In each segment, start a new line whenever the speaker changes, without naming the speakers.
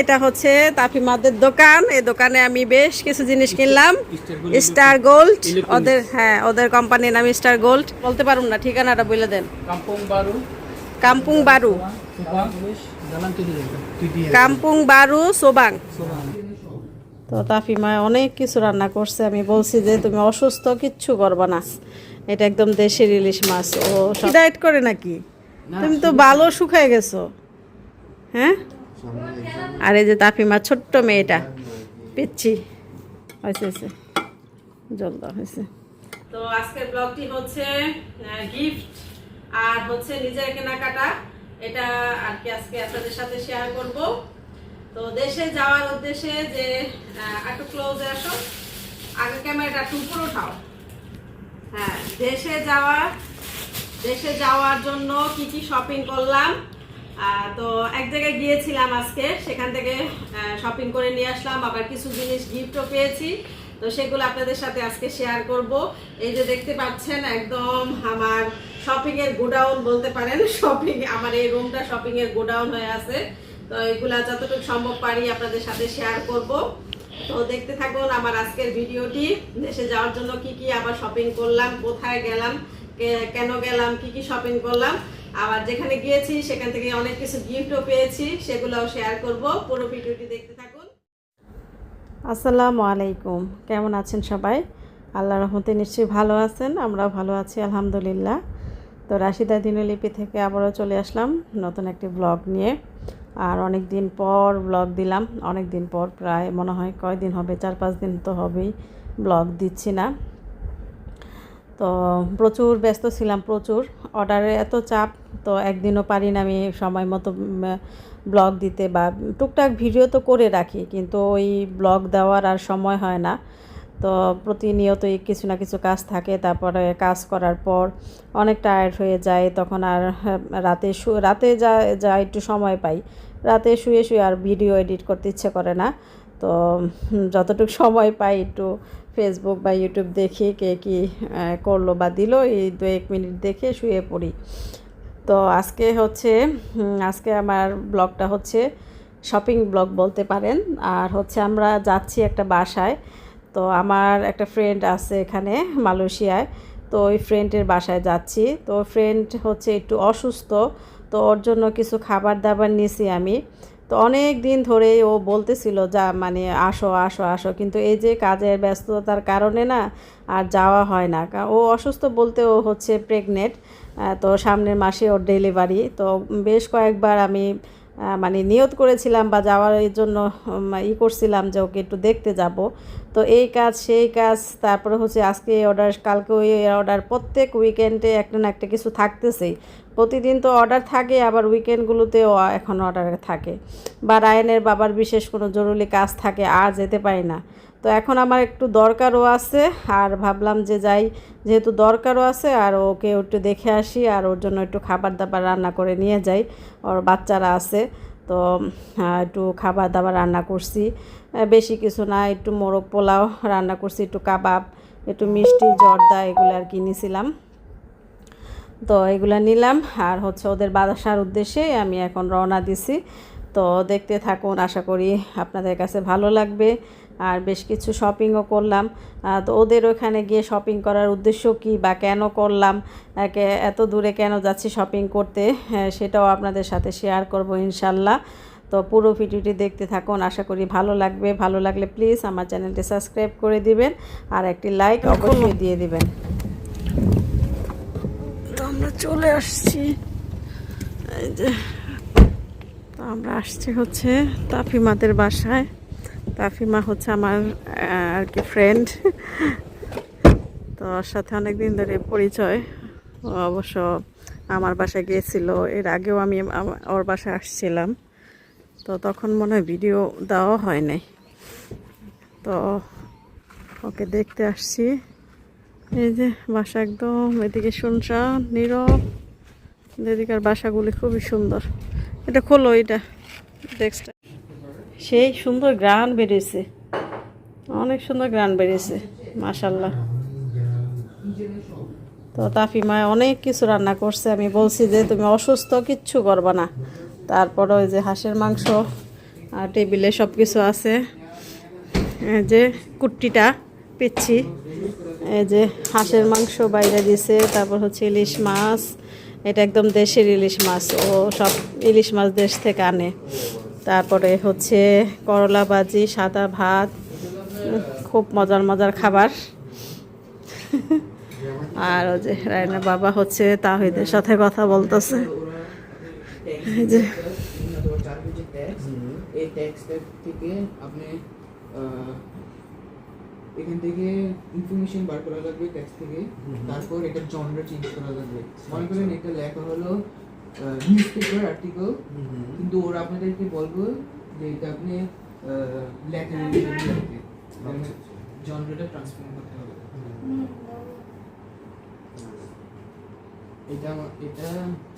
এটা হচ্ছে তাফিমাদের দোকান। এই দোকানে আমি বেশ কিছু জিনিস কিনলাম। স্টার গোল্ড ওদের হ্যাঁ ওদের কোম্পানির নাম স্টার গোল্ড বলতে পারুন না ঠিকানাটা বলে দেন।
Kampung Baru,
কাম্পুং Bahru. কাম্পুং বারু সোবাং। তো তাফিমা অনেক কিছু রান্না করছে। আমি বলছি যে তুমি অসুস্থ কিচ্ছু করবা না। এটা একদম দেশের ইলিশ মাছ। ও ডায়েট করে নাকি? তুমি তো ভালো শুকায় গেছো। হ্যাঁ? আর এই যে তাফিমা, ছোট্ট মেয়েটা। পিচ্ছি। হয়েছে হয়েছে। জলদা হয়েছে। তো আজকের ব্লগটি হচ্ছে গিফট আর হচ্ছে নিজের কেনাকাটা। এটা আর কি আজকে আপনাদের সাথে শেয়ার করব। তো দেশে যাওয়ার উদ্দেশ্যে যে একটু ক্লোজে আসো। আগে ক্যামেরাটা একটু উপরে উঠাও। হ্যাঁ দেশে যাওয়া, দেশে যাওয়ার জন্য কি কি শপিং করলাম? তো এক জায়গায় গিয়েছিলাম আজকে, সেখান থেকে শপিং করে নিয়ে আসলাম, আবার কিছু জিনিস গিফটও পেয়েছি। তো সেগুলো আপনাদের সাথে আজকে শেয়ার করব। এই যে দেখতে পাচ্ছেন, একদম আমার শপিং এর গোডাউন বলতে পারেন শপিং আমার এই রুমটা শপিং এর গোডাউন হয়ে আছে। তো এগুলা যতটুকু সম্ভব পারি আপনাদের সাথে শেয়ার করব। তো দেখতে থাকুন আমার আজকের ভিডিওটি, দেশে যাওয়ার জন্য কি কি আবার শপিং করলাম, কোথায় গেলাম কেন গেলাম, কি কি শপিং করলাম। আবার যেখানে গিয়েছি, সেখান থেকে অনেক কিছু গিফটও পেয়েছি, সেগুলোও শেয়ার করব। পুরো ভিডিওটি দেখতে থাকুন। আসসালামু আলাইকুম। কেমন আছেন সবাই? আল্লাহ রহমতে নিশ্চয়ই ভালো আছেন, আমরাও ভালো আছি, আলহামদুলিল্লাহ। তো রাশিদা দিনলিপি থেকে আবারও চলে আসলাম নতুন একটি ব্লগ নিয়ে। আর অনেক দিন পর ব্লগ দিলাম অনেক দিন পর প্রায় মনে হয় কয়দিন হবে চার পাঁচ দিন তো হবেই ব্লগ দিচ্ছি না। তো প্রচুর ব্যস্ত ছিলাম, প্রচুর। অর্ডারে এত চাপ তো একদিনও পারি না আমি সময় মতো ব্লগ দিতে বা টুকটাক ভিডিও তো করে রাখি কিন্তু ওই ব্লগ দেওয়ার আর সময় হয় না। তো প্রতিনিয়তই কিছু না কিছু কাজ থাকে তারপরে কাজ করার পর অনেক টায়ার্ড হয়ে যায় তখন আর হ্যাঁ, রাতে শু রাতে যা যা একটু সময় পাই রাতে শুয়ে শুয়ে আর ভিডিও এডিট করতে ইচ্ছে করে না। তো যতটুকু সময় পাই একটু ফেসবুক বা ইউটিউব দেখি কে কী করল বা দিল এই দু এক মিনিট দেখে শুয়ে পড়ি। তো আজকে হচ্ছে আজকে আমার ব্লগটা হচ্ছে শপিং ব্লগ বলতে পারেন। আর হচ্ছে আমরা যাচ্ছি একটা বাসায়। তো আমার একটা ফ্রেন্ড আছে এখানে মালয়েশিয়ায়। তো ওই ফ্রেন্ডের বাসায় যাচ্ছি। তো ফ্রেন্ড হচ্ছে একটু অসুস্থ। তো ওর জন্য কিছু খাবার দাবার নিয়েছি আমি। তো অনেক দিন ধরেই ও বলতেছিল, যা মানে আসো আসো আসো। কিন্তু এই যে কাজের ব্যস্ততার কারণে না আর যাওয়া হয় না। ও অসুস্থ বলতে ও হচ্ছে প্রেগনেন্ট তো সামনের মাসে ওর ডেলিভারি তো বেশ কয়েকবার আমি মানে নিয়ত করেছিলাম বা যাওয়ার জন্য ই করছিলাম যে ওকে একটু দেখতে যাব। তো এই কাজ, সেই কাজ, তারপরে হচ্ছে আজকে অর্ডার কালকে ওই অর্ডার প্রত্যেক উইকেন্ডে একটা না একটা কিছু থাকতেছেই প্রতিদিন তো অর্ডার থাকে, আবার উইকেন্ডগুলোতেও এখন অর্ডার থাকে। বা রায়নের বাবার বিশেষ কোনো জরুরি কাজ থাকে, আর যেতে পারি না। তো এখন আমার একটু দরকারও আছে, আর ভাবলাম যে যাই, যেহেতু দরকারও আছে, আর ওকে একটু দেখে আসি, আর ওর জন্য একটু খাবার দাবার রান্না করে নিয়ে যাই, ওর বাচ্চারা আছে, তো একটু খাবার দাবার রান্না করছি। বেশি কিছু না, একটু মোরগ পোলাও রান্না করছি, একটু কাবাব, একটু মিষ্টি, জর্দা এগুলো আর কি নিয়েছিলাম তো এগুলো নিলাম, আর হচ্ছে ওদের বাসার উদ্দেশ্যে আমি এখন রওনা দিছি। তো দেখতে থাকুন, আশা করি আপনাদের কাছে ভালো লাগবে। আর বেশ কিছু শপিংও করলাম। তো ওদের ওখানে গিয়ে শপিং করার উদ্দেশ্য কি বা কেন করলাম? এত দূরে কেন যাচ্ছি শপিং করতে? হ্যাঁ, সেটাও আপনাদের সাথে শেয়ার করব ইনশাল্লাহ। তো পুরো ভিডিওটি দেখতে থাকুন। আশা করি ভালো লাগবে। ভালো লাগলে প্লিজ আমার চ্যানেলটি সাবস্ক্রাইব করে দিবেন আর একটি লাইক অবশ্যই দিয়ে দিবেন। তো আমরা চলে আসছি। এই যে তো আমরা আসছি হচ্ছে তাফিমাদের বাসায়। তাফিমা হচ্ছে আমার আর কি ফ্রেন্ড তো ওর সাথে অনেক দিন ধরে পরিচয়। অবশ্য আমার বাসায় গিয়েছিল। এর আগেও আমি ওর বাসায় আসছিলাম। তো তখন মনে হয় ভিডিও দেওয়া হয় নাই। তো ওকে দেখতে আসছি। এই যে বাসা একদম, এদিকে শুনশান, নীরব। এদিকের বাসাগুলি খুবই সুন্দর। এটা খোলো, এটা। ডেস্কটা সেই সুন্দর গ্রান বেরিয়েছে। অনেক সুন্দর গ্রান বেরিয়েছে মাশাল্লাহ তো তাফিমা অনেক কিছু রান্না করছে, আমি বলছি যে তুমি অসুস্থ, কিচ্ছু করবা না। তারপরে ওই যে হাঁসের মাংস আর টেবিলে সব কিছু আছে যে কুট্টিটা পিচ্ছি, এই যে হাঁসের মাংস বাইরে দিছে, তারপর হচ্ছে ইলিশ মাছ, এটা একদম দেশের ইলিশ মাছ, ও সব ইলিশ মাছ দেশ থেকে আনে। তারপরে হচ্ছে করলা ভাজি সাদা ভাত খুব মজার মজার খাবার। আর ওই যে রায়না বাবা হচ্ছে তাহিদের সাথে কথা বলতেছে। যে
চাকরি যে। ট্যাক্স এই ট্যাক্সটা থেকে আপনি এখান থেকে ইনফরমেশন বার করা লাগবে ট্যাক্স থেকে। তারপর এটা জনরা চেঞ্জ করা লাগবে। মনে করেন এটা লেখা হলো নিউজ পেপার আর্টিকেল কিন্তু ওরা আপনাদেরকে বলব যে এটা আপনি লেটার জনরাটা ট্রান্সফর্ম করতে হবে। এটা এটা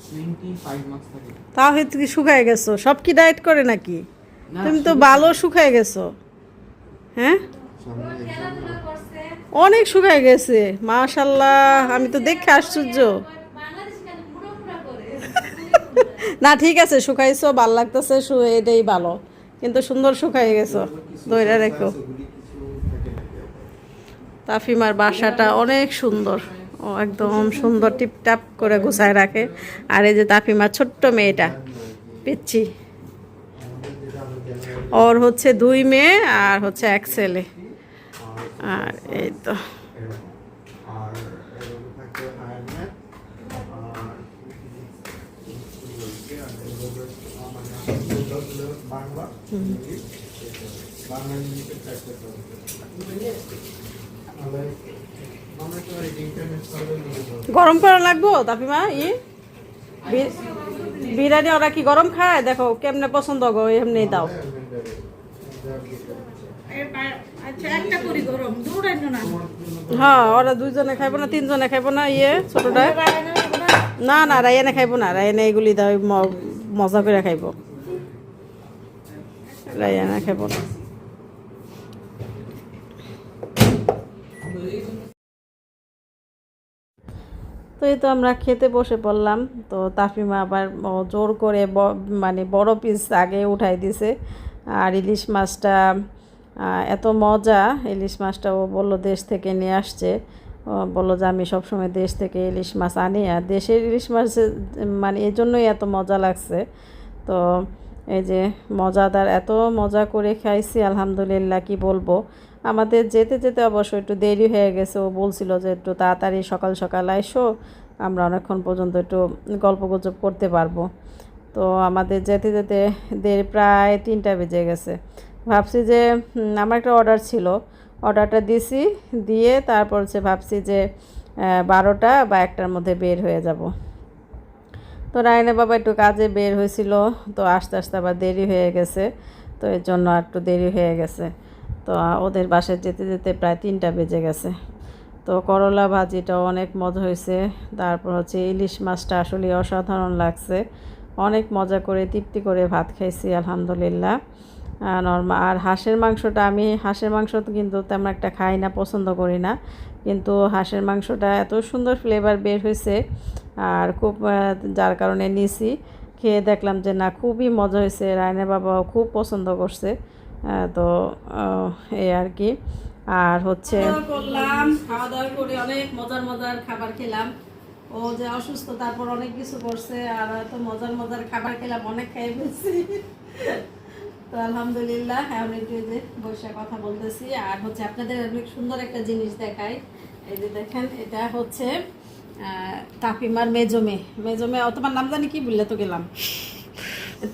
টোয়েন্টি ফাইভ মার্কস থাকে
তাহিদ কি শুকায় গেছো? সব কি ডায়েট করে নাকি? তুমি তো ভালো শুকায় গেছো। হ্যাঁ? অনেক শুকায় গেছে। মাশাল্লাহ আমি তো দেখে আশ্চর্য। না, ঠিক আছে, শুকাইছো, ভালো লাগতেছে এটাই ভালো। কিন্তু সুন্দর শুকাই গেছো দইরা রেখো। তাফিমার বাসাটা অনেক সুন্দর। ও একদম সুন্দর, টিপটাপ করে গুছায় রাখে। আর এই যে তাফিমার ছোট্ট মেয়েটা, পিচ্ছি। ওর হচ্ছে দুই মেয়ে আর হচ্ছে এক ছেলে। আর এই তো
আর এগুলো থাকবে হায়ার ম্যাথ আর মানে বাংলা ইংলিশ বাংলা ইংলিশের প্র্যাকটিস হবে আমরা তো ইন্টারনেট সার্ভে নিয়ে যাব
গরম করা লাগবো তাফিমা ই? বিরিয়ানি ওরা কি গরম খায়? দেখো, কেমনে পছন্দ গো, এমনি দাও। হ্যাঁ ওরা দুইজনে খাইবো না, তিনজনে খাইবো না ইয়ে ছোটটা না না, রায়নে খাইবো না, রায়নে এগুলি দাও মজা করে খাইবো। খাইবো না। তো এই তো আমরা খেতে বসে পড়লাম। তো তাফিমা আবার জোর করে মানে বড় পিস আগে উঠাই দিছে। আর ইলিশ মাছটা এত মজা, ইলিশ মাছটা ও বলল দেশ থেকে নিয়ে আসছে। বলল যে আমি সবসময় দেশ থেকে ইলিশ মাছ আনি। আর দেশের ইলিশ মাছ মানে এই জন্যই এত মজা লাগছে। তো এই যে মজাদার, এত মজা করে খাইছি, আলহামদুলিল্লাহ, কি বলব? আমাদের যেতে যেতে অবশ্য একটু দেরি হয়ে গেছে। ও বলছিল যে একটু তাড়াতাড়ি সকাল সকাল আইসো, আমরা অনেকক্ষণ পর্যন্ত একটু গল্প গুজব করতে পারব। তো আমাদের যেতে যেতে দেরি প্রায় তিনটা বেজে গেছে। ভাবছি যে আমার একটা অর্ডার ছিল। অর্ডারটা দিছি, দিয়ে তারপর হচ্ছে ভাবছি যে বারোটা বা একটার মধ্যে বের হয়ে যাব। তো রায়না বাবা একটু কাজে বের হয়েছিল, তো আস্তে আস্তে আবার দেরি হয়ে গেছে, তো এর জন্য একটু দেরি হয়ে গেছে। তো ওদের বাসায় যেতে যেতে প্রায় তিনটা বেজে গেছে। তো করলা ভাজিটাও অনেক মজা হয়েছে, তারপর হচ্ছে ইলিশ মাছটা আসলে অসাধারণ লাগছে। অনেক মজা করে, তৃপ্তি করে ভাত খাইছি, আলহামদুলিল্লাহ। নর্মাল আর হাঁসের মাংসটা আমি, হাঁসের মাংস কিন্তু তেমন একটা খাই না, পছন্দ করি না। কিন্তু হাঁসের মাংসটা এত সুন্দর ফ্লেভার বের হয়েছে। আর খুব যার কারণে নিছি। খেয়ে দেখলাম যে না, খুবই মজা হয়েছে। রায়নের বাবাও খুব পছন্দ করছে। তো এই আর কি। আর হচ্ছে করলাম, খাওয়া দাওয়া করে অনেক মজার মজার খাবার খেলাম। ও যে অসুস্থ, তারপর অনেক কিছু করছে। আর এত মজার মজার খাবার খেলাম, অনেক খেয়ে ফেলছি। তো আলহামদুলিল্লাহ এখন একটু এই যে বসে কথা বলতেছি। আর হচ্ছে আপনাদের অনেক সুন্দর একটা জিনিস দেখাই। এই যে দেখেন এটা হচ্ছে আহ, মেজমে। মেজমে তোমার নাম জানি কি বললে তো গেলাম?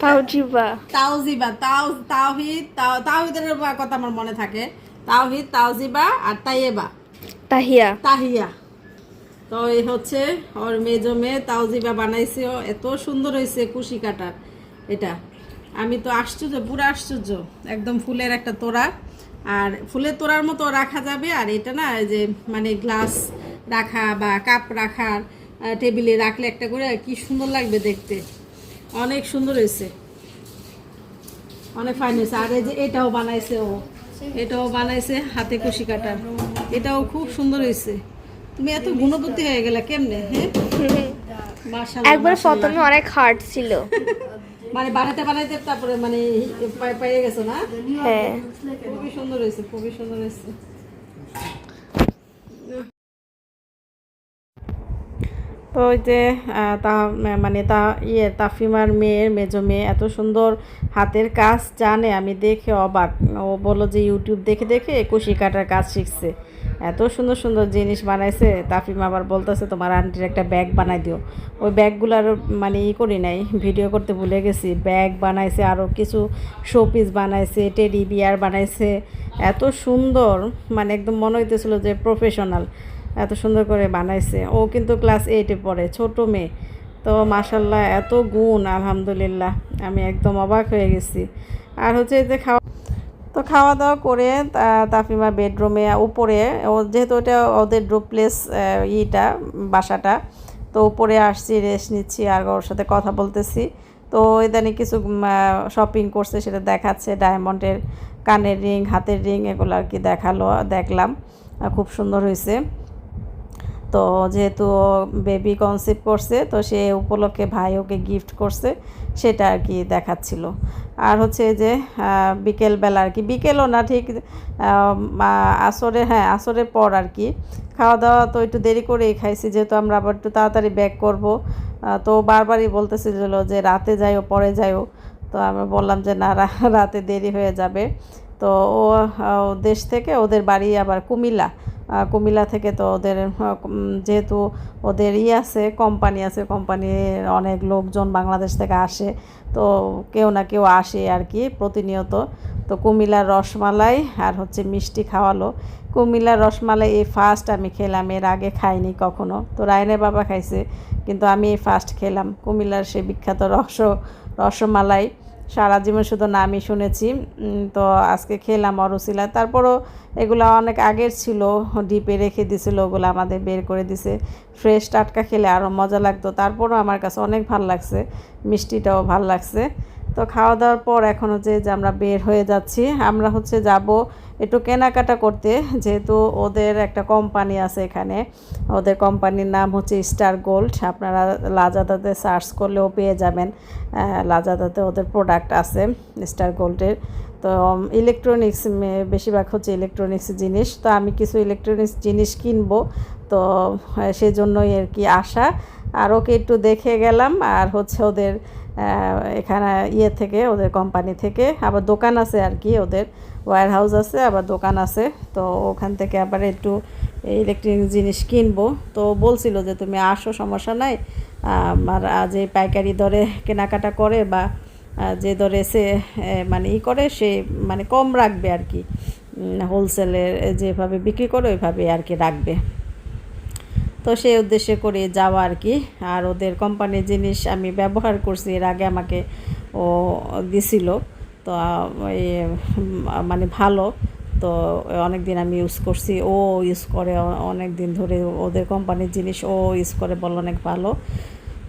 তাওজিবা।
তাওজিবা তাও তাওহিদ তাও তাওহিদের কথা আমার মনে থাকে। তাওহিদ তাওজিবা আর তাইয়েবা।
তাহিয়া।
তাহিয়া। তো এই হচ্ছে ওর মেজো মেয়ে তাওজিবা বানাইছে এত সুন্দর হয়েছে কুশি কাটার এটা। আমি তো আশ্চর্য পুরো আশ্চর্য একদম ফুলের একটা তোড়া। আর ফুলের তোড়ার মতো রাখা যাবে আর এটা না এই যে মানে গ্লাস রাখা বা কাপ রাখার টেবিলে রাখলে একটা করে কি সুন্দর লাগবে দেখতে। অনেক সুন্দর হয়েছে। অনেক ফাইন হয়েছে। আর এই যে এটাও বানাইছে ও। এটাও বানাইছে হাতে কুশি কাটার এটাও খুব সুন্দর হয়েছে। তুমি এত গুণবতী হয়ে গেলে কেমনে হ্যাঁ?
একবার। প্রথমে অনেক হার্ড ছিল।
মানে বানাইতে বানাইতে তারপরে মানে পাই- পেয়ে গেছো না?
হ্যাঁ।
খুবই সুন্দর হয়েছে খুবই সুন্দর হয়েছে। তো ওই যে তা মানে তা ইয়ে তাফিমার মেয়ের মেজো মেয়ে এত সুন্দর হাতের কাজ জানে আমি দেখে অবাক। ও বলো যে ইউটিউব দেখে দেখে কুশি কাটার কাজ শিখছে। এত সুন্দর সুন্দর জিনিস বানাইছে। তাফিমা আবার বলতেছে, তোমার আন্টির একটা ব্যাগ বানাই দিও। ওই ব্যাগগুলার মানে ই করি নাই ভিডিও করতে ভুলে গেছি। ব্যাগ বানাইছে আরও কিছু শোপিস বানাইছে টেডি বিয়ার বানাইছে। এত সুন্দর মানে একদম মনে হইতেছিল যে প্রফেশনাল এত সুন্দর করে বানাইছে। ও কিন্তু ক্লাস এইটে পড়ে, ছোট মেয়ে। তো মাসাল্লাহ এত গুণ, আলহামদুলিল্লাহ। আমি একদম অবাক হয়ে গেছি। আর হচ্ছে যে খাওয়া তো খাওয়া দাওয়া করে তাফিমা বেডরুমে, উপরে, ও যেহেতু ওটা ওদের ড্রুপ্লেস ইটা, বাসাটা, তো উপরে আসছি রেস্ট নিচ্ছি আর ওর সাথে কথা বলতেছি। তো ইদানিং কিছু শপিং করছে, সেটা দেখাচ্ছে ডায়মন্ডের কানের রিং হাতের রিং এগুলো আর কি দেখাল, দেখলাম খুব সুন্দর হয়েছে। তো যেহেতু বেবি কনসিভ করছে, তো সে উপলক্ষে ভাই ওকে গিফট করছে। সেটা আর কি দেখাচ্ছিল। আর হচ্ছে যে বিকেলবেলা আর কি, বিকেলও না, ঠিক আসরে হ্যাঁ আসরের পর আর কি। খাওয়া দাওয়া তো একটু দেরি করেই খাইছি, যেহেতু আমরা আবার একটু তাড়াতাড়ি ব্যাক করব। তো বারবারই বলতেছিল যে, রাতে যাইও, পরে যাইও। তো আমি বললাম যে, না রাতে দেরি হয়ে যাবে। তো ও দেশ থেকে ওদের বাড়ি আবার কুমিল্লা। কুমিল্লা থেকে তো ওদের যেহেতু ওদের ই আছে, কোম্পানি আছে, কোম্পানির অনেক লোকজন বাংলাদেশ থেকে আসে। তো কেউ না কেউ আসে আর কি প্রতিনিয়ত। তো কুমিল্লার রসমালাই আর হচ্ছে মিষ্টি খাওয়ালো। কুমিল্লার রসমালাই এই ফার্স্ট আমি খেলাম, এর আগে খাইনি কখনো। তো রায়নের বাবা খাইছে, কিন্তু আমি এই ফার্স্ট খেলাম। কুমিল্লার সে বিখ্যাত রস, রসমালাই। সারা জীবন শুধু নামই শুনেছি। তো আজকে খেলাম অরুশিলা তারপরও এগুলো অনেক আগের ছিল, ডিপে রেখে দিছিল, ওগুলো আমাদের বের করে দিছে। ফ্রেশ টাটকা খেলে আরও মজা লাগতো। তারপরও আমার কাছে অনেক ভালো লাগছে, মিষ্টিটাও ভালো লাগছে। তো খাওয়া দাওয়ার পর এখন হচ্ছে যে আমরা বের হয়ে যাচ্ছি, আমরা হচ্ছে যাব একটু কেনাকাটা করতে, যেহেতু ওদের একটা কোম্পানি আছে এখানে। ওদের কোম্পানির নাম হচ্ছে স্টার গোল্ড আপনারা লাজাদাতে সার্চ করলেও পেয়ে যাবেন। লাজাদাতে ওদের প্রোডাক্ট আছে স্টার গোল্ডের তো ইলেকট্রনিক্স বেশিরভাগ হচ্ছে ইলেকট্রনিক্স জিনিস। তো আমি কিছু ইলেকট্রনিক্স জিনিস কিনবো। তো, সেজন্যই আর কি আসা আর ওকে একটু দেখে গেলাম। আর হচ্ছে ওদের এখানে ইয়ে থেকে, ওদের কোম্পানি থেকে। আবার দোকান আছে আর কি ওদের। ওয়্যার হাউস আছে, আবার দোকান আছে। তো ওখান থেকে আবার একটু ইলেকট্রনিক জিনিস কিনবো। তো বলছিল যে, তুমি আসো, সমস্যা নাই। আর যে পাইকারি দরে কেনাকাটা করে বা যে দরে সে মানে ই করে, সে মানে কম রাখবে আর কি। হোলসেলের যেভাবে বিক্রি করে ওইভাবে আর কি রাখবে। তো সেই উদ্দেশ্যে করে যাওয়া আর কি। আর ওদের কোম্পানির জিনিস আমি ব্যবহার করছি, এর আগে আমাকে ও দিছিল। তো মানে ভালো। তো অনেক দিন আমি ইউজ করছি। ও ইউজ করে অনেক দিন ধরে ওদের কোম্পানির জিনিস ও ইউজ করে বল অনেক ভালো।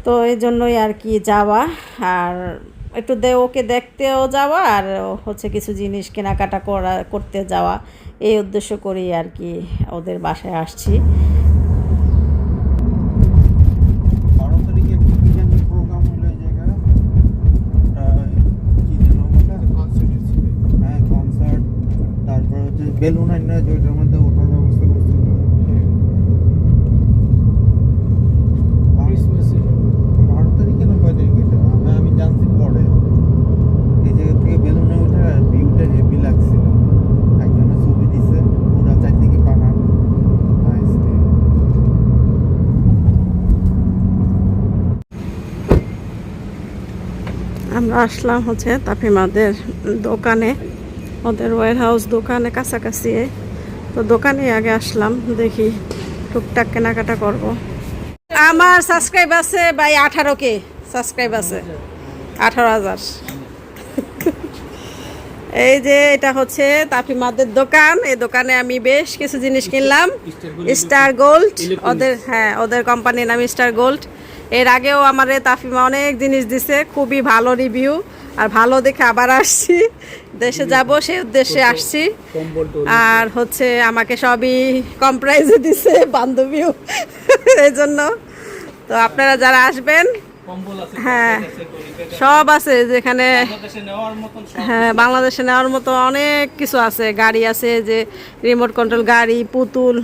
তো, এই জন্যই আর কি যাওয়া। আর একটু দে, ওকে দেখতেও যাওয়া আর হচ্ছে কিছু জিনিস কেনাকাটা করা, করতে যাওয়া। এই উদ্দেশ্য করেই আর কি ওদের বাসায় আসছি
বারো তারিখে কি জানি প্রোগ্রাম হলো এই জায়গায় ওটা কি যেন বলে হ্যাঁ কনসার্ট তারপর হচ্ছে বেলুন আইনা যেটার মধ্যে ওঠার ব্যবস্থা করছিল। বারো তারিখে না কয় তারিখে এটা? আমি আমি জানছি পরে। এই জায়গা থেকে বেলুনে উঠে ভিউটা হেভি লাগছিল। একজনের ছবি দিছে পুরা চারদিকে পাহাড়।
আমরা আসলাম হচ্ছে তাফিমাদের দোকানে। ওদের ওয়ার হাউস দোকানে কাছাকাছি তো দোকানে আগে আসলাম, দেখি টুকটাক কেনাকাটা করব। আমার সাবস্ক্রাইব আছে বাই আঠারো কে সাবস্ক্রাইব আছে। আঠারো হাজার। এই যে এটা হচ্ছে তাফিমাদের দোকান, এই দোকানে আমি বেশ কিছু জিনিস কিনলাম। স্টার গোল্ড ওদের হ্যাঁ ওদের কোম্পানির নাম স্টার গোল্ড এর আগেও আমার তাফিমা অনেক জিনিস দিছে, খুবই ভালো রিভিউ আর ভালো দেখে আবার আসছি। দেশে যাব সেই উদ্দেশ্যে আসছি। আর হচ্ছে আমাকে সবই কম প্রাইসে দিছে বান্ধবীও। এই জন্য তো আপনারা যারা আসবেন হ্যাঁ। সব আছে যেখানে হ্যাঁ বাংলাদেশে নেওয়ার মতো অনেক কিছু আছে। গাড়ি আছে যে রিমোট কন্ট্রোল গাড়ি পুতুল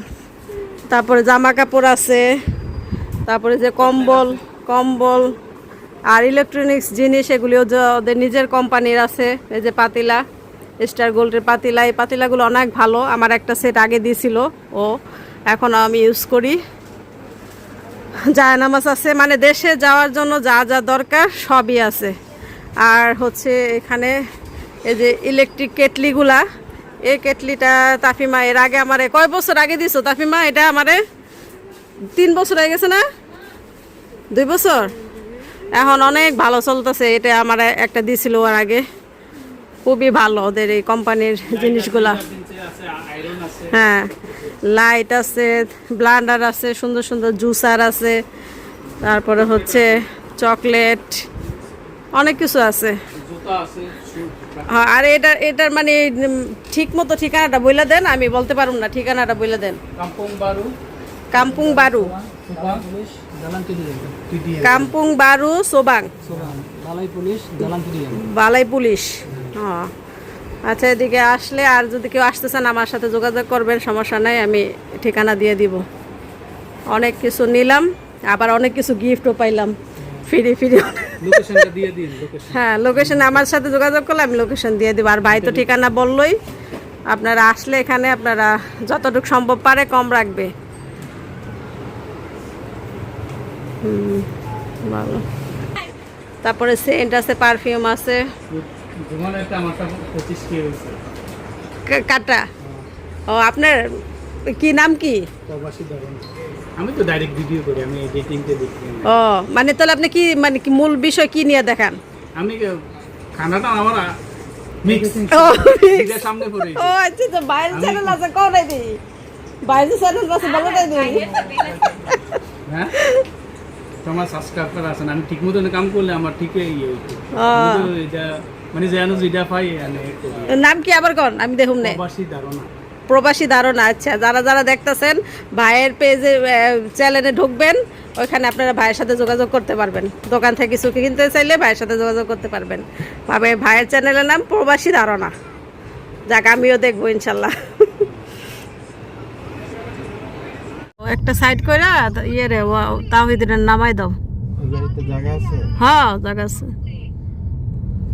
তারপরে জামা কাপড় আছে তারপরে যে কম্বল কম্বল আর ইলেকট্রনিক্স জিনিস এগুলিও ওদের নিজের কোম্পানির আছে, এই যে পাতিলা স্টার গোল্ডের পাতিলা, এই পাতিলাগুলো অনেক ভালো। আমার একটা সেট আগে দিয়েছিল ও এখন আমি ইউজ করি। জায়নামাজ আছে মানে দেশে যাওয়ার জন্য যা যা দরকার সবই আছে। আর হচ্ছে এখানে এই যে ইলেকট্রিক কেটলিগুলা, এই কেটলিটা তাফিমা এর আগে আমারে কয় বছর আগে দিছো তাফিমা? এটা আমারে তিন বছর হয়ে গেছে না? দুই বছর? এখন অনেক ভালো চলতেছে এটা আমার একটা দিছিল ওর আগে। খুবই ভালো ওদের এই কোম্পানির জিনিসগুলা। হ্যাঁ লাইট আছে ব্লান্ডার আছে সুন্দর সুন্দর জুসার আছে তারপরে হচ্ছে চকলেট অনেক কিছু আছে। হ্যাঁ, আর এটা এটার মানে ঠিক মতো ঠিকানাটা বলে দেন আমি বলতে পারুম না ঠিকানাটা বলে দেন।
কাম্পং বারু।
কাম্পুং বারু। কাম্পুং বারু সোবাং।
বালাই পুলিশ
হ্যাঁ আচ্ছা এদিকে আসলে আর যদি কেউ আসতে চান আমার সাথে যোগাযোগ করবেন সমস্যা নাই আমি ঠিকানা দিয়ে দিব। অনেক কিছু নিলাম আবার অনেক কিছু গিফটও পাইলাম। ফিরি ফিরি। হ্যাঁ লোকেশন আমার সাথে যোগাযোগ করলে আমি লোকেশন দিয়ে দিব। আর ভাই তো ঠিকানা বললোই আপনারা আসলে এখানে আপনারা যতটুকু সম্ভব পারে কম রাখবে। হুম, ভালো। তারপরে সেন্ট আছে পারফিউম আছে। কাটা? ও আপনার কি নাম কি?
আমি তো ডাইরেক্ট ভিডিও করি আমি এডিটিংতে দেখি।
ও মানে তাহলে আপনি কি মানে কি মূল বিষয় কি নিয়ে দেখান?
আমি খানাটা আমার মিক্স
ও
সামনে পড়ে
ও আচ্ছা আচ্ছা বাইরের চ্যানেল আছে কোনটাই দিই বাইরের চ্যানেল আছে বলটাই দিই
হ্যাঁ? তোমার সাবস্ক্রাইব করা আছে না আমি ঠিক মতন কাম করলে আমার ঠিকই ইয়ে হইতো। এটা মানে যেন যেটা পাই
নাম কি আবার কোন? আমি দেখুন নে।
প্রবাসী ধারণা।
প্রবাসী ধারণা আচ্ছা যারা যারা দেখতেছেন ভাইয়ের পেজে চ্যানেলে ঢুকবেন ওইখানে আপনারা ভাইয়ের সাথে যোগাযোগ করতে পারবেন। দোকান থেকে কিছু কিনতে চাইলে ভাইয়ের সাথে যোগাযোগ করতে পারবেন। ভাবে ভাইয়ের চ্যানেলের নাম প্রবাসী ধারণা। যাক আমিও দেখব ইনশাল্লাহ ও একটা সাইড করে ইয়ে রে তাহিদের নামাই দাও।
জায়গা আছে?
হ্যাঁ জায়গা আছে।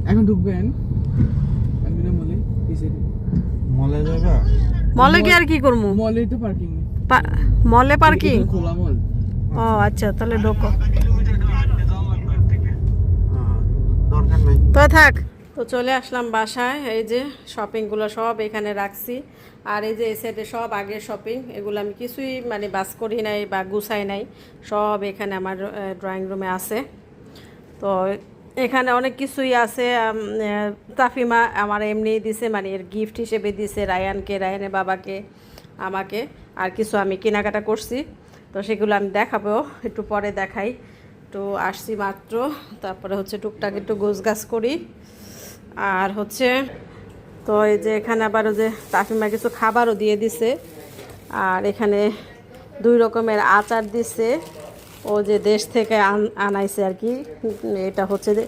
এখন ঢুকবেন। মলে
মলে
মলে কি আর কি করব
মলে তো পার্কিং
মলে পার্কিং
খোলা মল।
ও আচ্ছা তাহলে ঢোকো।
হ্যাঁ, দরকার নাই।
তো থাক তো চলে আসলাম বাসায়। এই যে শপিংগুলো সব এখানে রাখছি। আর এই যে এই সব আগের শপিং এগুলো আমি কিছুই মানে বাস করি নাই বা গুছাই নাই। সব এখানে আমার ড্রয়িং রুমে আছে। তো এখানে অনেক কিছুই আছে তাফিমা আমার এমনি দিছে মানে এর গিফট হিসেবে দিছে রায়ানকে, রায়ানের বাবাকে, আমাকে, আর কিছু আমি কেনাকাটা করছি। তো সেগুলো আমি দেখাবো, একটু পরে দেখাই। তো আসছি মাত্র, তারপরে হচ্ছে টুকটাক একটু গোছ গাছ করি। আর হচ্ছে তো এই যে এখানে আবারও যে তাফিমা কিছু খাবারও দিয়ে দিছে। আর এখানে দুই রকমের আচার দিছে। ও যে দেশ থেকে আন- আনাইছে আর কি। এটা হচ্ছে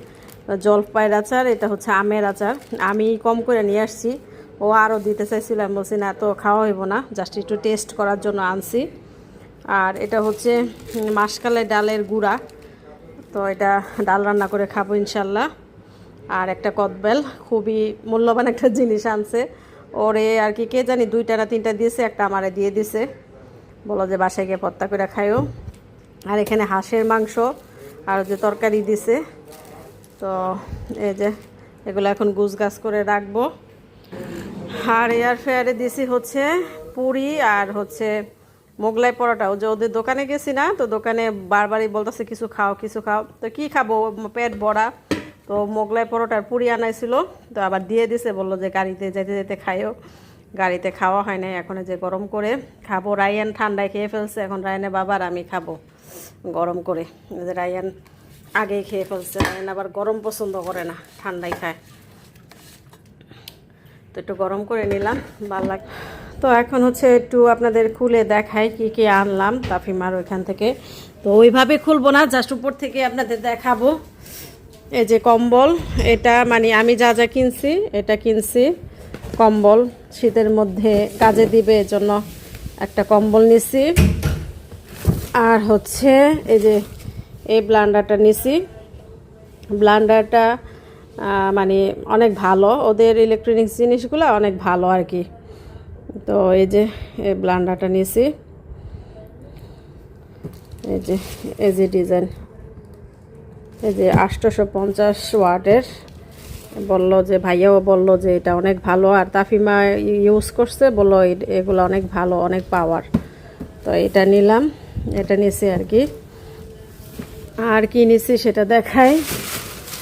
জলপাইয়ের আচার এটা হচ্ছে আমের আচার। আমি কম করে নিয়ে আসছি। ও আরও দিতে চাইছিলাম বলছি না তো খাওয়া হইব না। জাস্ট একটু টেস্ট করার জন্য আনছি। আর এটা হচ্ছে উম, মাসকালাই ডালের গুঁড়া। তো এটা ডাল রান্না করে খাব ইনশাল্লাহ। আর একটা কদবেল, খুবই মূল্যবান একটা জিনিস আনছে। ওরে আর কি, কে জানি দুইটা না তিনটা দিয়েছে, একটা আমারে দিয়ে দিছে। বলো যে বাসায় গিয়ে পত্তা করে খাইও। আর এখানে হাঁসের মাংস আর যে তরকারি দিছে। তো এই যে এগুলো এখন গুছ গাছ করে রাখব। আর এয়ার ফেয়ারে দিছি হচ্ছে পুরি আর হচ্ছে মোগলাই পরোটা। ও যে ওদের দোকানে গেছি না, তো দোকানে বারবারই বলতেছে, কিছু খাও কিছু খাও। তো কি খাব? পেট ভরা। তো মোগলাই পরোটার পুরি আনাইছিল, তো আবার দিয়ে দিছে, বলল যে গাড়িতে যেতে যেতে খাইও। গাড়িতে খাওয়া হয় নাই, এখন যে গরম করে খাব। রায়ান ঠান্ডায় খেয়ে ফেলছে, এখন রায়ানের বাবার আমি খাব গরম করে। যে রায়ান আগেই খেয়ে ফেলছে, রায়ান আবার গরম পছন্দ করে না, ঠান্ডায় খায়। তো একটু গরম করে নিলাম, ভালো লাগ তো এখন হচ্ছে একটু আপনাদের খুলে দেখাই কি কি আনলাম, তাফিমার ওইখান থেকে। তো ওইভাবে খুলবো না, জাস্ট উপর থেকে আপনাদের দেখাবো। এই যে কম্বল, এটা মানে আমি যা যা কিনছি, এটা কিনছি। কম্বল শীতের মধ্যে কাজে দিবে জন্য একটা কম্বল নিছি। আর হচ্ছে এই যে এই ব্লান্ডারটা নিছি। ব্লান্ডারটা মানে অনেক ভালো। ওদের ইলেকট্রনিক্স জিনিসগুলো অনেক ভালো আর কি। তো এই যে এই ব্লান্ডারটা নিয়েছি এই যে এই যে ডিজাইন এই যে আটশোশো পঞ্চাশ ওয়াটের। বলল যে, ভাইয়াও বলল যে, এটা অনেক ভালো। আর তাফিমা ইউজ করছে, বলল এগুলো অনেক ভালো, অনেক পাওয়ার তো এটা নিলাম, এটা নিয়েছি আর কি। আর কি নিছি সেটা দেখাই।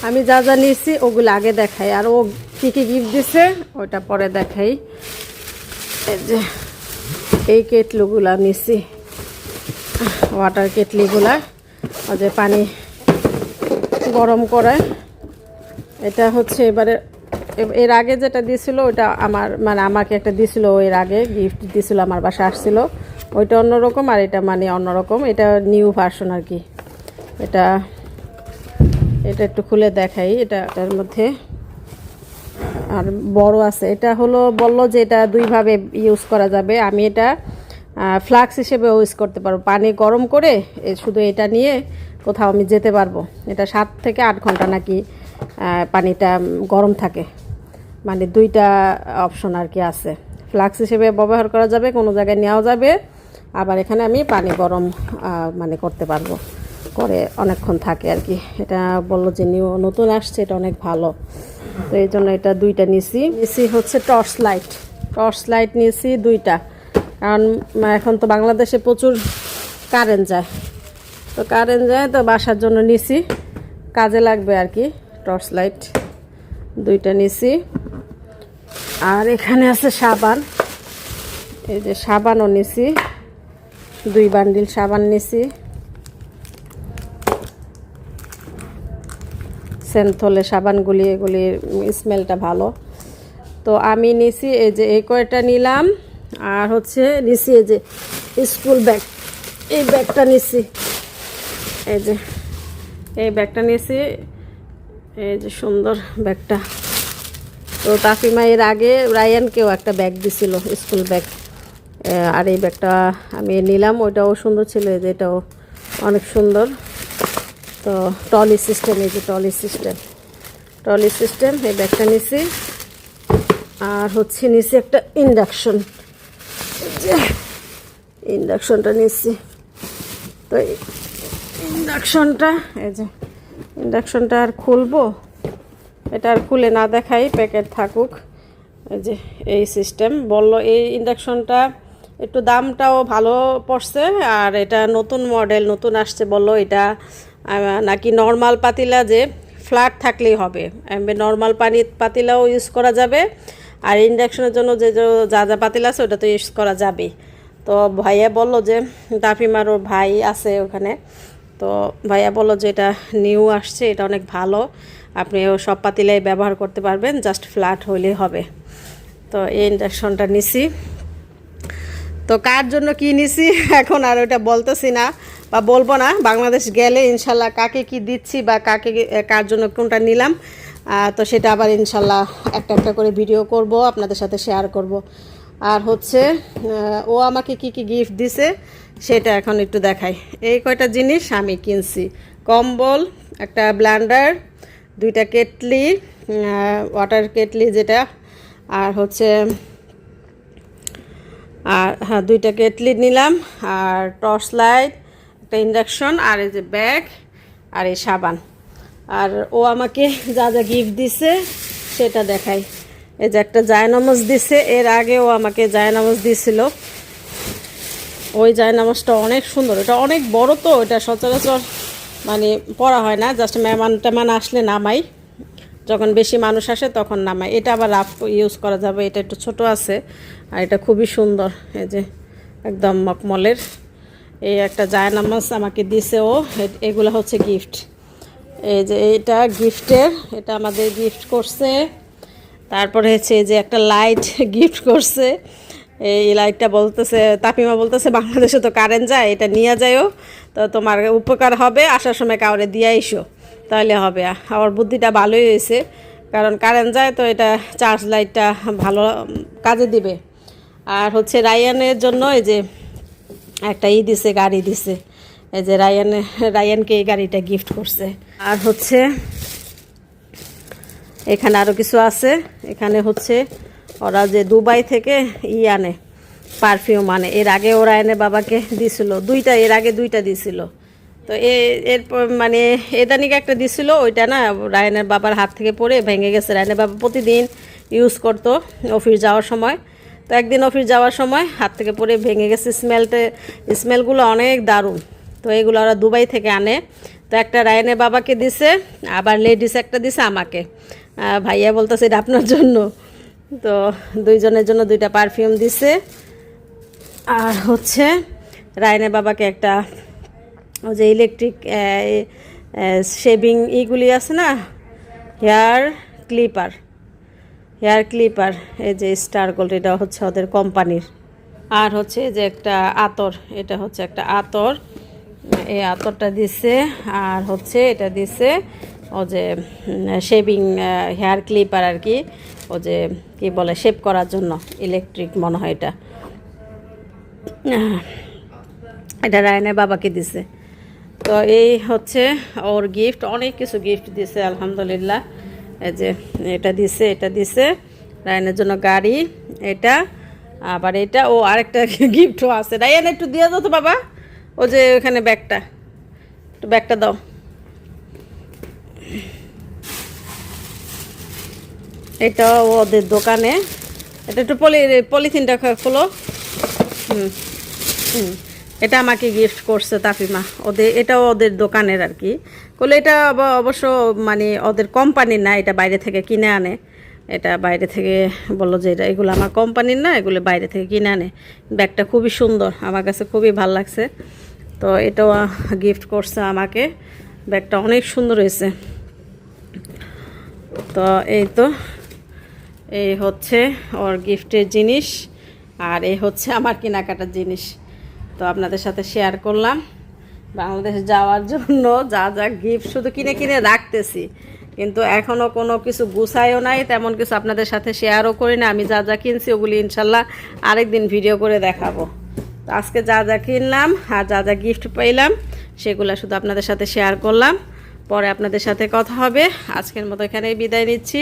আমি যা যা নিয়েছি ওগুলো আগে দেখাই। আর ও কী কী গিফট দিছে, ওইটা পরে দেখাই। এই যে, এই কেটলুগুলা নিছি। ওয়াটার কেটলিগুলা। যে পানি গরম করে। এটা হচ্ছে এবারে, এর আগে যেটা দিছিল ওটা আমার মানে আমাকে একটা দিছিল এর আগে গিফট দিছিল আমার বাসা আসছিল। ওইটা অন্যরকম আর এটা মানে অন্যরকম। এটা নিউ ভার্সন আর কি। এটা এটা একটু খুলে দেখাই। এটা এটার মধ্যে আর বড় আছে। এটা হলো বলল যে এটা দুইভাবে ইউজ করা যাবে। আমি এটা ফ্লাক্স হিসেবে ইউজ করতে পারব। পানি গরম করে শুধু এটা নিয়ে কোথাও আমি যেতে পারব। এটা সাত থেকে আট ঘণ্টা নাকি পানিটা গরম থাকে। মানে দুইটা অপশন আর কি আছে। ফ্লাক্স হিসেবে ব্যবহার করা যাবে, কোনো জায়গায় নেওয়া যাবে। আবার এখানে আমি পানি গরম মানে করতে পারব। করে অনেকক্ষণ থাকে আর কি। এটা বলল যে নিউ, নতুন আসছে, এটা অনেক ভালো। তো এই জন্য এটা দুইটা নিছি। নিছি হচ্ছে টর্চ লাইট টর্চ লাইট নিয়েছি দুইটা। কারণ এখন তো বাংলাদেশে প্রচুর কারেন্ট যায়। তো কারেন্ট যায়, তো বাসার জন্য নিছি। কাজে লাগবে আর কি টর্চ লাইট দুইটা নিছি। আর এখানে আছে সাবান, এই যে সাবানও নিছি। দুই বান্ডিল সাবান নিছি। সেন্থলে সাবানগুলি এগুলির স্মেলটা ভালো। তো আমি নিছি এই যে, এই কয়টা নিলাম। আর হচ্ছে নিছি এই যে স্কুল ব্যাগ এই ব্যাগটা নিছি। এই যে, এই ব্যাগটা নিয়েছি। এই যে সুন্দর ব্যাগটা। তো তাফিমা এর আগে রায়ানকেও একটা ব্যাগ দিছিল, স্কুল ব্যাগ। আর এই ব্যাগটা আমি নিলাম, ওইটাও সুন্দর ছিল, এই যে এটাও অনেক সুন্দর। তো টলি সিস্টেম, এই যে টলি সিস্টেম। টলি সিস্টেম, এই ব্যাগটা নিছি। আর হচ্ছে নিছি একটা ইন্ডাকশন। ইন্ডাকশনটা নিচ্ছি তো ইন্ডাকশনটা, এই যে ইন্ডাকশনটা আর খুলবো। এটা আর খুলে না দেখাই, প্যাকেট থাকুক। এই যে এই সিস্টেম। বলল এই ইন্ডাকশনটা একটু দামটাও ভালো পড়ছে, আর এটা নতুন মডেল, নতুন আসছে বলল এটা নাকি নর্মাল পাতিলা যে ফ্ল্যাট থাকলেই হবে। নর্মাল পানি, পাতিলাও ইউজ করা যাবে, আর ইন্ডাকশনের জন্য যে যে, যা পাতিলা আছে ওটা তো ইউজ করা যাবে। তো ভাইয়া বলল যে তাফিমার ওর ভাই আছে ওখানে। তো ভাইয়া বলল যে এটা নিউ আসছে, এটা অনেক ভালো। আপনি সব পাতিলাই ব্যবহার করতে পারবেন জাস্ট ফ্ল্যাট হইলেই হবে। তো এই ইন্ডাকশনটা নিছি। তো কার জন্য কি নিছি? এখন আর ওটা বলতেছি না বা বলব না। বাংলাদেশ গেলে ইনশাল্লাহ কাকে কি দিচ্ছি বা কাকে, কার জন্য কোনটা নিলাম তো সেটা আবার ইনশাল্লাহ একটা একটা করে ভিডিও করব, আপনাদের সাথে শেয়ার করব। আর হচ্ছে ও আমাকে কি কি গিফট দিছে সেটা এখন একটু দেখাই। এই কয়টা জিনিস আমি কিনছি। কম্বল, একটা ব্ল্যান্ডার দুইটা কেটলি ওয়াটার কেটলি যেটা, আর হচ্ছে, আর হ্যাঁ দুইটা কেটলি নিলাম, আর টর্চ লাইট, একটা ইন্ডাকশন, আর এই যে ব্যাগ, আর এই সাবান। আর ও আমাকে যা যা গিফট দিছে, সেটা দেখাই। এই যে একটা জায়নামাজ দিছে, এর আগে ও আমাকে জায়নামাজ দিছিল। ওই জায়নামাজটা অনেক সুন্দর। এটা অনেক বড় তো, এটা সচরাচর মানে পড়া হয় না জাস্ট মেহমান টেমান আসলে নামাই। যখন বেশি মানুষ আসে তখন নামাই। এটা আবার রাফ ইউজ করা যাবে, এটা একটু ছোট আছে, আর এটা খুবই সুন্দর। এই যে একদম মকমলের। এই একটা জায়নামাজ আমাকে দিছে ও এগুলো হচ্ছে গিফট এই যে এটা গিফটের এটা আমাদের গিফট করছে। তারপরে হচ্ছে যে একটা লাইট গিফট করছে। এই লাইটটা বলতেছে, তাপিমা বলতেছে, বাংলাদেশে তো কারেন্ট যায়, এটা নিয়ে যায়ও তো তোমার উপকার হবে, আসার সময় কাউরে দিয়ে এসো তাহলে হবে। আমার বুদ্ধিটা ভালোই হয়েছে। কারণ কারেন্ট যায় তো এটা চার্জ লাইটটা ভালো কাজে দিবে। আর হচ্ছে রায়ানের জন্য এই যে একটা ই দিছে, গাড়ি দিছে। এই যে রায়ান, রায়ানকে এই গাড়িটা গিফট করছে। আর হচ্ছে এখানে আরও কিছু আছে। এখানে হচ্ছে ওরা যে দুবাই থেকে ই আনে পারফিউম আনে। এর আগে ওরা এনে বাবাকে দিছিল, দুইটা, এর আগে দুইটা দিছিল। তো এ এরপর মানে এদানিক একটা দিছিল, ওইটা না রায়নের বাবার হাত থেকে পড়ে ভেঙে গেছে। রায়নের বাবা প্রতিদিন ইউজ করতো অফিস যাওয়ার সময়। তো একদিন অফিস যাওয়ার সময় হাত থেকে পড়ে ভেঙে গেছে। স্মেলতে স্মেলগুলো অনেক দারুণ। তো এগুলো ওরা দুবাই থেকে আনে। তো একটা রায়নের বাবাকে দিছে, আবার লেডিস একটা দিছে আমাকে। ভাইয়া বলতেছে, এটা আপনার জন্য। তো দুইজনের জন্য দুইটা পারফিউম দিছে। আর হচ্ছে রায়নের বাবাকে একটা ওই যে ইলেকট্রিক শেভিং ইগুলি আছে না? হেয়ার ক্লিপার হেয়ার ক্লিপার এই যে স্টার গোল্ড এটা হচ্ছে ওদের কোম্পানির আর হচ্ছে যে একটা আতর, এটা হচ্ছে একটা আতর। এই আতরটা দিছে, আর হচ্ছে এটা দিছে ও যে শেভিং হেয়ার ক্লিপার আর কি, ও যে, কি বলে শেভ করার জন্য ইলেকট্রিক মনে হয় এটা। এটা রায়নের বাবাকে দিছে। তো এই হচ্ছে ওর গিফট অনেক কিছু গিফট দিছে, আলহামদুলিল্লাহ। এই যে, এটা দিছে এটা দিছে, রায়নের জন্য গাড়ি, এটা, আবার এটা, ও আরেকটা গিফটও আছে। রায়ন, একটু দিয়ে দাও তো বাবা। ও যে, ওখানে ব্যাগটা, একটু ব্যাগটা দাও। এটা ওদের দোকানে। এটা একটু পলি, পলিথিনটা খোলো। হুম হুম। এটা আমাকে গিফট করছে তাফিমা। ওদের, এটাও ওদের দোকানের আর কি। বলে এটা অবশ্য মানে ওদের কোম্পানির না, এটা বাইরে থেকে কিনে আনে। এটা বাইরে থেকে বলল যে এটা, এগুলো আমার কোম্পানির না, এগুলো বাইরে থেকে কিনে আনে। ব্যাগটা খুবই সুন্দর, আমার কাছে খুবই ভালো লাগছে। তো এটাও গিফট করছে আমাকে। ব্যাগটা অনেক সুন্দর হয়েছে। তো এই তো এই হচ্ছে ওর গিফটের জিনিস আর এই হচ্ছে আমার কেনাকাটার জিনিস। তো আপনাদের সাথে শেয়ার করলাম। বাংলাদেশে যাওয়ার জন্য যা যা গিফট শুধু কিনে কিনে রাখতেছি। কিন্তু এখনও কোনো কিছু গুছায়ও নাই, তেমন কিছু আপনাদের সাথে শেয়ারও করি না। আমি যা যা কিনছি ওগুলি ইনশাল্লাহ আরেকদিন ভিডিও করে দেখাবো। তো আজকে যা যা কিনলাম আর যা যা গিফট পেলাম সেগুলো শুধু আপনাদের সাথে শেয়ার করলাম। পরে আপনাদের সাথে কথা হবে। আজকের মতো এখানেই বিদায় নিচ্ছি।